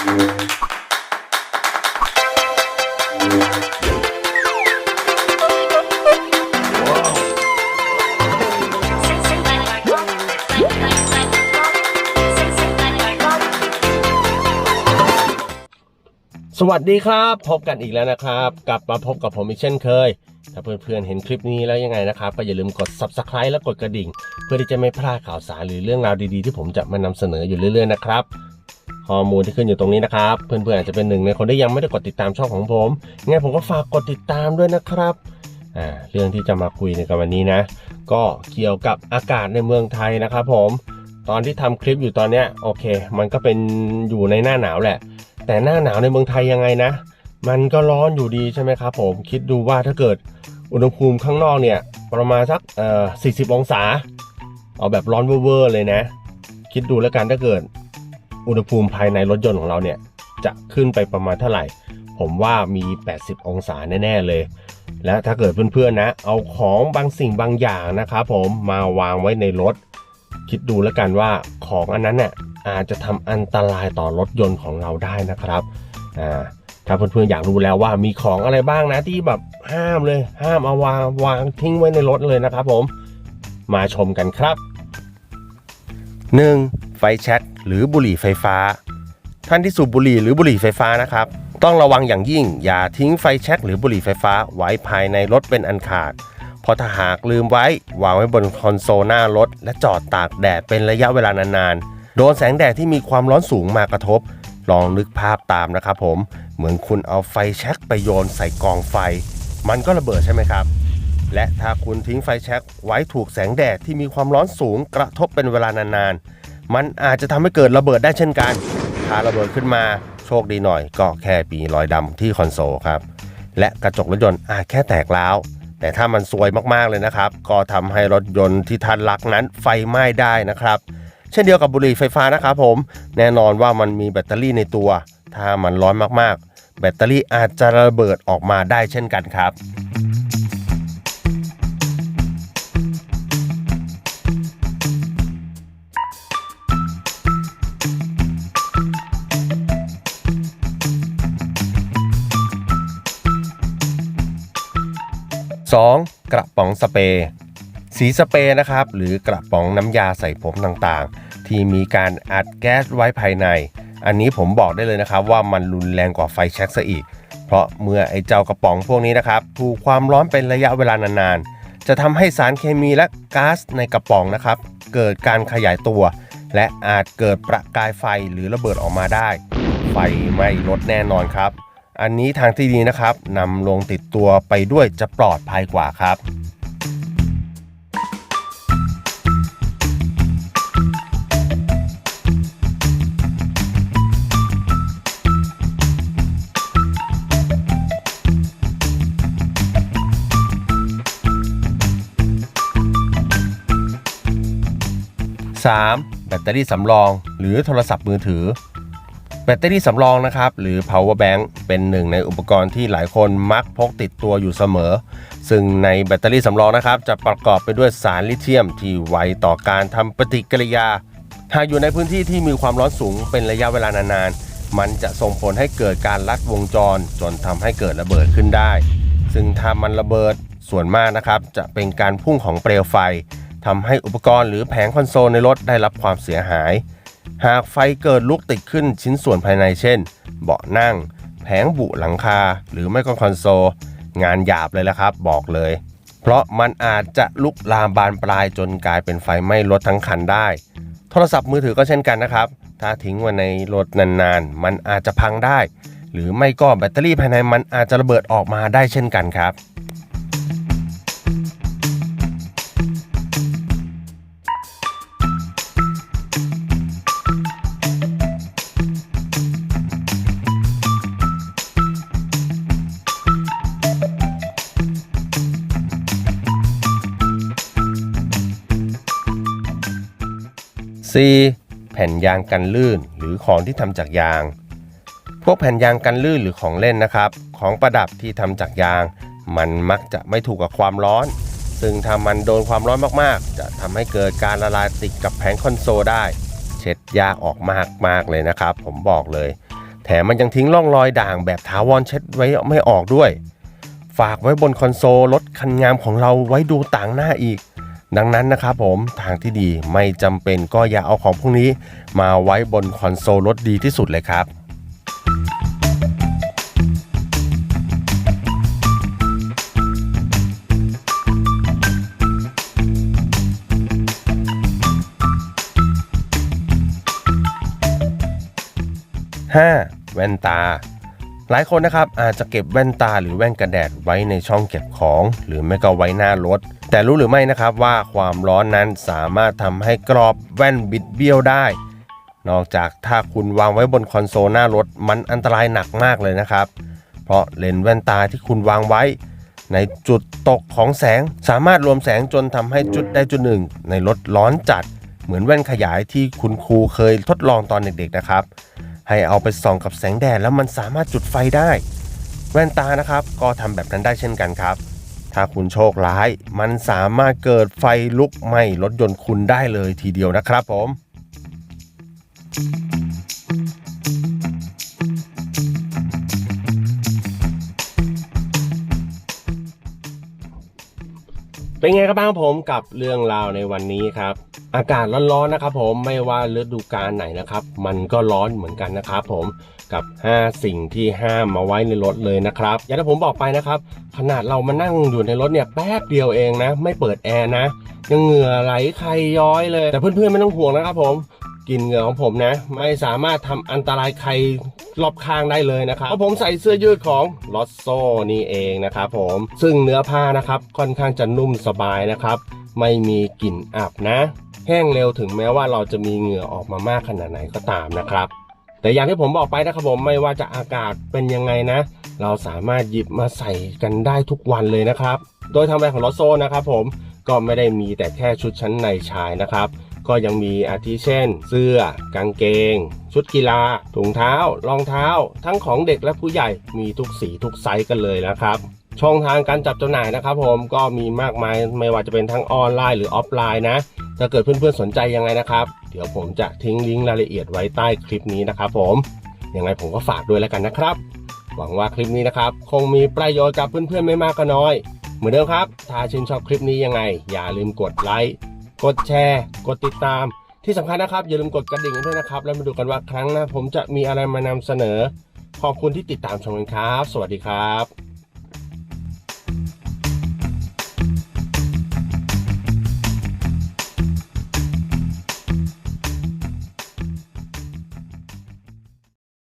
สวัสดีครับ พบกันอีกแล้วนะครับ กลับมาพบกับผมอีกเช่นเคย ถ้าเพื่อนๆเห็นคลิปนี้แล้วยังไงนะครับ ก็อย่าลืมกด subscribe และกดกระดิ่ง เพื่อที่จะไม่พลาดข่าวสารหรือเรื่องราวดีๆ ที่ผมจะมานำเสนออยู่เรื่อยๆนะครับ ข้อมูลที่ขึ้นอยู่ตรงนี้นะครับ เพื่อนๆอาจจะเป็นหนึ่งในคนที่ยังไม่ได้กดติดตามช่องของผมงั้นผมก็ฝากกดติดตามด้วยนะครับอ่าเรื่องที่จะมาคุยในวันนี้นะ ก็เกี่ยวกับอากาศในเมืองไทยนะครับผมตอนที่ทำคลิปอยู่ตอนเนี้ยโอเค มันก็เป็นอยู่ในหน้าหนาวแหละ แต่หน้าหนาวในเมืองไทยยังไงนะ มันก็ร้อนอยู่ดีใช่ไหมครับผมคิดดูว่าถ้าเกิดอุณหภูมิข้างนอกเนี่ยประมาณสักเอ่อ40 องศา เอาแบบร้อนเวอร์เลยนะ คิดดูแล้วกันถ้าเกิด อุณหภูมิภายในรถยนต์ของเราเนี่ยจะขึ้นไปประมาณเท่าไหร่ ผมว่ามี 80 องศาแน่ๆเลย และถ้าเกิดเพื่อนๆนะ เอาของบางสิ่งบางอย่างนะครับผมมาวางไว้ในรถ คิดดูแล้วกันว่าของอันนั้นเนี่ยอาจจะทำอันตรายต่อรถยนต์ของเราได้นะครับอ่าถ้าเพื่อนๆอยากรู้แล้วว่ามีของอะไรบ้างนะที่แบบห้ามเลย ห้ามเอาวางวางทิ้งไว้ในรถเลยนะครับผมมาชมกันครับ 1. ไฟแช็ หรือบุหรี่ไฟฟ้า ท่านที่สูบบุหรี่หรือบุหรี่ไฟฟ้านะครับ ต้องระวังอย่างยิ่ง อย่าทิ้งไฟแช็กหรือบุหรี่ไฟฟ้าไว้ภายในรถเป็นอันขาดเพราะถ้าหากลืมไว้วางไว้บนคอนโซลหน้ารถ และจอดตากแดดเป็นระยะเวลานานๆ โดนแสงแดดที่มีความร้อนสูงมากระทบ ลองนึกภาพตามนะครับผมเหมือนคุณเอาไฟแช็กไปโยนใส่กองไฟ มันก็ระเบิดใช่ไหมครับและถ้าคุณทิ้งไฟแช็กไว้ถูกแสงแดดที่มีความร้อนสูงกระทบเป็นเวลานานๆ มันอาจจะทำให้เกิดระเบิดได้เช่นกัน ถ้าระเบิดขึ้นมาโชคดีหน่อย ก็แค่ปีรอยดำที่คอนโซลครับ และกระจกรถยนต์อาจแค่แตกร้าวแต่ถ้ามันซวยมากๆเลยนะครับ ก็ทำให้รถยนต์ที่ท่านรักนั้นไฟไหม้ได้นะครับ เช่นเดียวกับบุหรี่ไฟฟ้านะครับผม แน่นอนว่ามันมีแบตเตอรี่ในตัว ถ้ามันร้อนมากๆ แบตเตอรี่อาจจะระเบิดออกมาได้เช่นกันครับ 2. กระป๋องสเปรย์สีสเปรย์นะครับ หรือกระป๋องน้ำยาใส่ผมต่างๆ ที่มีการอัดแก๊สไว้ภายใน อันนี้ผมบอกได้เลยนะครับว่ามันรุนแรงกว่าไฟแช็กซะอีก เพราะเมื่อไอ้เจ้ากระป๋องพวกนี้นะครับถูกความร้อนเป็นระยะเวลานานๆ จะทำให้สารเคมีและก๊าซในกระป๋องนะครับ เกิดการขยายตัว และอาจเกิดประกายไฟหรือระเบิดออกมาได้ ไฟไหม้รถแน่นอนครับ อันนี้ทางที่ดีนะครับนำลงติดตัวไปด้วยจะปลอดภัยกว่าครับ 3. แบตเตอรี่สำรอง หรือโทรศัพท์มือถือ ตเตอรี่สำรองนะครับ หรือ power bank เป็นหนึ่งในอุปกรณ์ที่หลายคนมักพกติดตัวอยู่เสมอ ซึ่งในแบตเตอรี่สำรองนะครับ จะประกอบไปด้วยสารลิเธียมที่ไวต่อการทำปฏิกิริยา หากอยู่ในพื้นที่ที่มีความร้อนสูงเป็นระยะเวลานานๆ มันจะส่งผลให้เกิดการลัดวงจร จนทำให้เกิดระเบิดขึ้นได้ ซึ่งถ้ามันระเบิดส่วนมากนะครับ จะเป็นการพุ่งของเปลวไฟทำให้อุปกรณ์หรือแผงคอนโซลในรถได้รับความเสียหาย หากไฟเกิดลุกติดขึ้นชิ้นส่วนภายในเช่น เบาะนั่ง แผงบุหลังคา หรือไม่ก็คอนโซล งานหยาบเลยละครับบอกเลย เพราะมันอาจจะลุกลามบานปลายจนกลายเป็นไฟไหม้รถทั้งคันได้ โทรศัพท์มือถือก็เช่นกันนะครับ ถ้าทิ้งไว้ในรถนานๆ มันอาจจะพังได้ หรือไม่ก็แบตเตอรี่ภายในมันอาจจะระเบิดออกมาได้เช่นกันครับ 4. แผ่นยางกันลื่นหรือของที่ทำจากยาง พวกแผ่นยางกันลื่นหรือของเล่นนะครับ ของประดับที่ทำจากยาง มันมักจะไม่ถูกกับความร้อน ซึ่งถ้ามันโดนความร้อนมากๆ จะทำให้เกิดการละลายติดกับแผงคอนโซลได้ เช็ดยากออกมากๆเลยนะครับ ผมบอกเลย แถมมันยังทิ้งร่องรอยด่างแบบถาวรเช็ดไว้ไม่ออกด้วย ฝากไว้บนคอนโซลรถคันงามของเราไว้ดูต่างหน้าอีก ดังนั้นนะครับผมทางที่ดีไม่จำเป็นก็อย่าเอาของพวกนี้มาไว้บนคอนโซลรถดีที่สุดเลยครับ 5. แว่นตา หลายคนนะครับอาจจะเก็บแว่นตาหรือแว่นกันแดดไว้ในช่องเก็บของ หรือไม่ก็ไว้หน้ารถ แต่รู้หรือไม่นะครับว่าความร้อนนั้นสามารถทำให้กรอบแว่นบิดเบี้ยวได้ นอกจากถ้าคุณวางไว้บนคอนโซลหน้ารถมันอันตรายหนักมากเลยนะครับ เพราะเลนส์แว่นตาที่คุณวางไว้ ในจุดตกของแสงสามารถรวมแสงจนทำให้จุดใดจุดหนึ่ง ในรถร้อนจัด เหมือนแว่นขยายที่คุณครูเคยทดลองตอนเด็กๆนะครับ ให้เอาไปส่องกับแสงแดดแล้วมันสามารถจุดไฟได้ แว่นตานะครับก็ทำแบบนั้นได้เช่นกันครับ ถ้าคุณโชคร้าย มันสามารถเกิดไฟลุกไหม้รถยนต์คุณได้เลยทีเดียวนะครับผม เป็นไงครับบ้างผมกับเรื่องราวในวันนี้ครับ อากาศร้อนๆนะครับผมไม่ว่าฤดูกาลไหนนะครับ มันก็ร้อนเหมือนกันนะครับผม กับ 5 สิ่งที่ห้ามมาไว้ในรถเลยนะครับ อย่างที่ผมบอกไปนะครับ ขนาดเรามานั่งอยู่ในรถเนี่ยแป๊บเดียวเองนะ ไม่เปิดแอร์นะ ยังเหงื่อไหลใครย้อยเลย แต่เพื่อนๆไม่ต้องห่วงนะครับผมกลินเหงื่อของผมนะ ไม่สามารถทำอันตรายใครรอบข้างได้เลยนะครับเพราะผมใส่เสื้อยืดของลอสโซนี่เองนะครับผมซึ่งเนื้อผ้านะครับค่อนข้างจะนุ่มสบายนะครับ ไม่มีกลิ่นอับนะ แห้งเร็วถึงแม้ว่าเราจะมีเหงื่อออกมามากขนาดไหนก็ตามนะครับ แต่อย่างที่ผมบอกไปนะครับผมไม่ว่าจะอากาศเป็นยังไงนะ เราสามารถหยิบมาใส่กันได้ทุกวันเลยนะครับ โดยทางแบรนด์ของลอโซนะครับผมก็ไม่ได้มีแต่แค่ชุดชั้นในชายนะครับ ก็ยังมีอาทิเช่น เสื้อ กางเกง ชุดกีฬา ถุงเท้า รองเท้า ทั้งของเด็กและผู้ใหญ่มีทุกสีทุกไซส์กันเลยนะครับ ช่องทางการจับจำหน่ายนะครับผมก็มีมากมายไม่ว่าจะเป็นทั้งออนไลน์หรือออฟไลน์นะถ้าเกิดเพื่อนๆสนใจยังไงนะครับ เดี๋ยวผมจะทิ้งลิงก์รายละเอียดไว้ใต้คลิปนี้นะครับผมยังไงผมก็ฝากด้วยแล้วกันนะครับ หวังว่าคลิปนี้นะครับ คงมีประโยชน์กับเพื่อนๆไม่มากก็น้อย เหมือนเดิมครับ ถ้าชื่นชอบคลิปนี้ยังไง อย่าลืมกดไลค์กดแชร์ กดติดตาม ที่สำคัญนะครับ อย่าลืมกดกระดิ่งด้วยนะครับ แล้วมาดูกันว่าครั้งหน้าผมจะมีอะไรมานำเสนอ ขอบคุณที่ติดตามชมกันครับ สวัสดีครับ